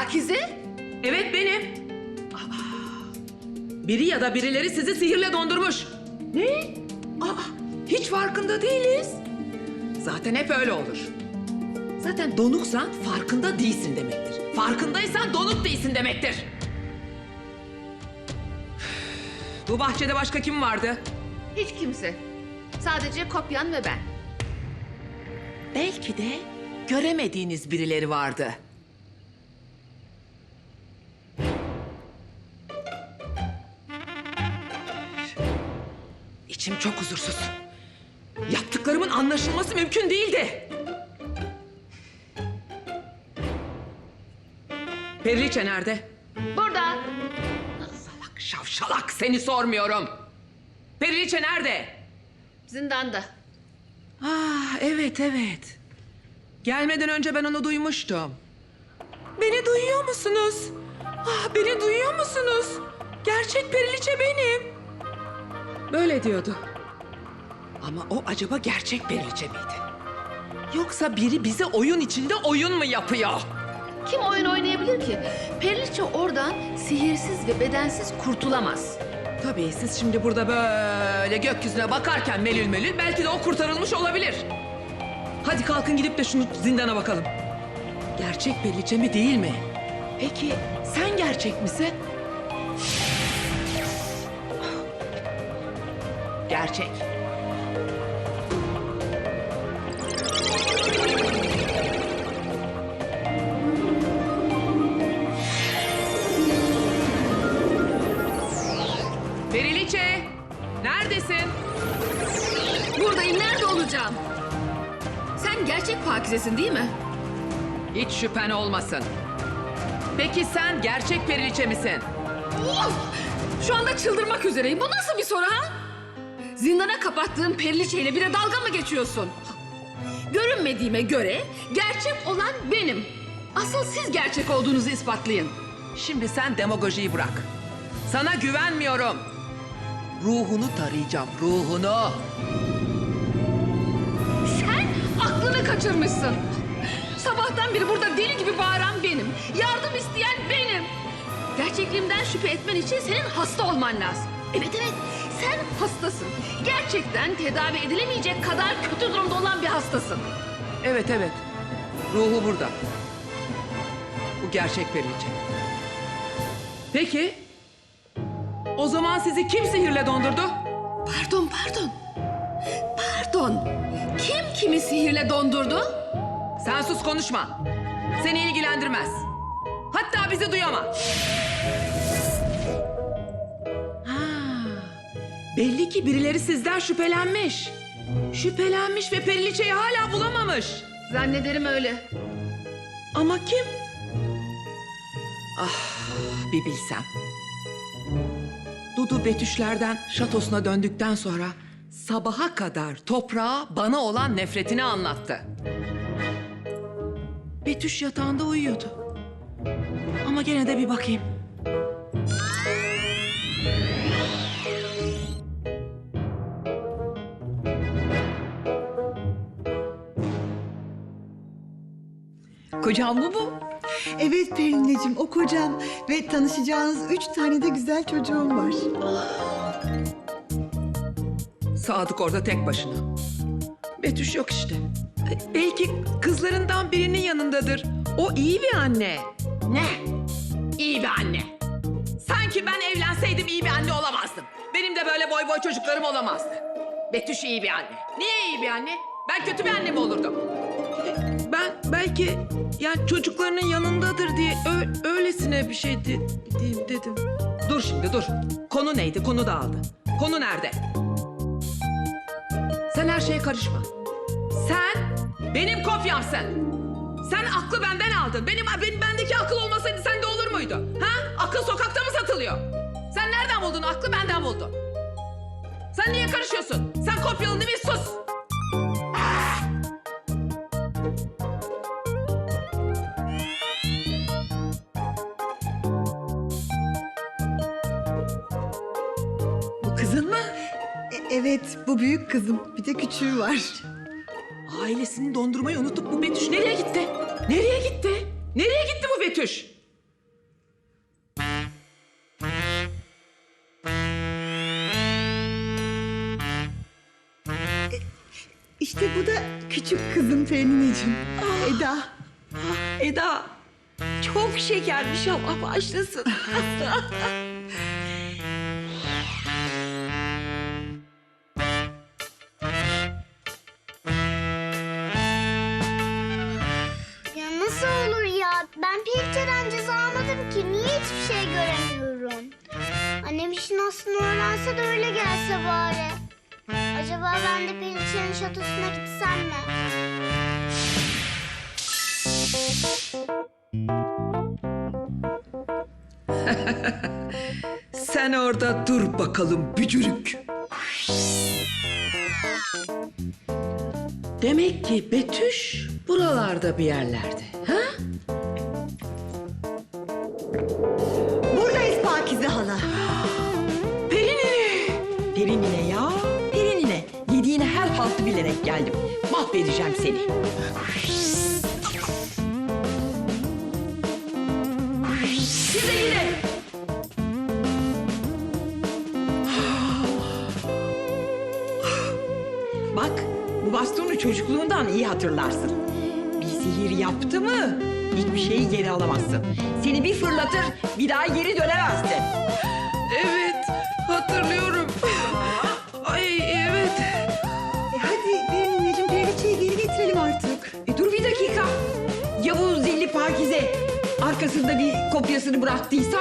Pakize? Evet benim. Biri ya da birileri sizi sihirle dondurmuş. Ne? Aa, hiç farkında değiliz. Zaten hep öyle olur. Zaten donuksan farkında değilsin demektir. Farkındaysan donuk değilsin demektir. Bu bahçede başka kim vardı? Hiç kimse. Sadece kopyan ve ben. Belki de göremediğiniz birileri vardı. İçim çok huzursuz. Yaptıklarımın anlaşılması mümkün değildi. Periliçe nerede? Burada. Salak şavşalak seni sormuyorum. Periliçe nerede? Zindanda. Ah evet evet. Gelmeden önce ben onu duymuştum. Beni duyuyor musunuz? Ah beni duyuyor musunuz? Gerçek periliçe benim. Böyle diyordu. Ama o acaba gerçek periliçe miydi? Yoksa biri bize oyun içinde oyun mu yapıyor? Kim oyun oynayabilir ki? Periliçe oradan sihirsiz ve bedensiz kurtulamaz. Tabii siz şimdi burada böyle gökyüzüne bakarken melül melül belki de o kurtarılmış olabilir. Hadi kalkın gidip de şunu zindana bakalım. Gerçek Periliçe mi değil mi? Peki sen gerçek misin? Gerçek. Periliçe, neredesin? Buradayım. Nerede olacağım? Sen gerçek Pakize'sin değil mi? Hiç şüphen olmasın. Peki sen gerçek Periliçe misin? Of! Şu anda çıldırmak üzereyim. Bu nasıl bir soru ha? Zindana kapattığın periliçeyle bire dalga mı geçiyorsun? Görünmediğime göre gerçek olan benim. Asıl siz gerçek olduğunuzu ispatlayın. Şimdi sen demagojiyi bırak. Sana güvenmiyorum. Ruhunu tarayacağım, ruhunu. Sen aklını kaçırmışsın. Sabahtan beri burada deli gibi bağıran benim. Yardım isteyen benim. Gerçekliğimden şüphe etmen için senin hasta olman lazım. Evet evet sen hastasın. Gerçekten tedavi edilemeyecek kadar kötü durumda olan bir hastasın. Evet evet. Ruhu burada. Bu gerçek Periliçe. Peki. O zaman sizi kim sihirle dondurdu? Pardon pardon. Pardon. Kim kimi sihirle dondurdu? Sen sus konuşma. Seni ilgilendirmez. Hatta bizi duyama. Belli ki birileri sizden şüphelenmiş. Şüphelenmiş ve Periliçe'yi hala bulamamış. Zannederim öyle. Ama kim? Ah bir bilsem. Dudu Betüşlerden şatosuna döndükten sonra sabaha kadar toprağa bana olan nefretini anlattı. Betüş yatağında uyuyordu. Ama gene de bir bakayım. Kocam bu? Evet Pelin'ciğim o kocam ve tanışacağınız üç tane de güzel çocuğum var. Sadık orada tek başına. Betüş yok işte. E, Belki kızlarından birinin yanındadır. O iyi bir anne. Ne? İyi bir anne. Sanki ben evlenseydim iyi bir anne olamazdım. Benim de böyle boy boy çocuklarım olamazdı. Betüş iyi bir anne. Niye iyi bir anne? Ben kötü bir anne mi olurdum? Ben belki yani çocuklarının yanındadır diye ö- öylesine bir şey de- diyeyim dedim. Dur şimdi dur. Konu neydi? Konu dağıldı. Konu nerede? Sen her şeye karışma. Sen benim kopyamsın. Sen aklı benden aldın. Benim, benim bendeki akıl olmasaydı sende olur muydu? Ha? Akıl sokakta mı satılıyor? Sen nereden buldun aklı benden buldun. Sen niye karışıyorsun? Sen kopyalı değil mi? Sus. Kızın mı? E- evet, bu büyük kızım. Bir de küçüğü var. Ailesini dondurmayı unutup bu Betüş nereye gitti? Nereye gitti? Nereye gitti bu Betüş? E, işte bu da küçük kızım Ferinicim. Ah. Eda. Ah, Eda. Çok şekermiş Allah başlasın. ki. Niye hiçbir şey göremiyorum? Annem işin aslını öğrense de öyle gelse bari. Acaba ben de Pelik'in şatosuna gitsem mi? Sen orada dur bakalım bücürük. Demek ki Betüş buralarda bir yerlerde. Ha? Mahvedeceğim seni. Size yine. Bak bu bastonu çocukluğundan iyi hatırlarsın. Bir sihir yaptı mı hiçbir şeyi geri alamazsın. Seni bir fırlatır bir daha geri dönemezsin. Evet, hatırlıyorum. Arkasında bir kopyasını bıraktıysa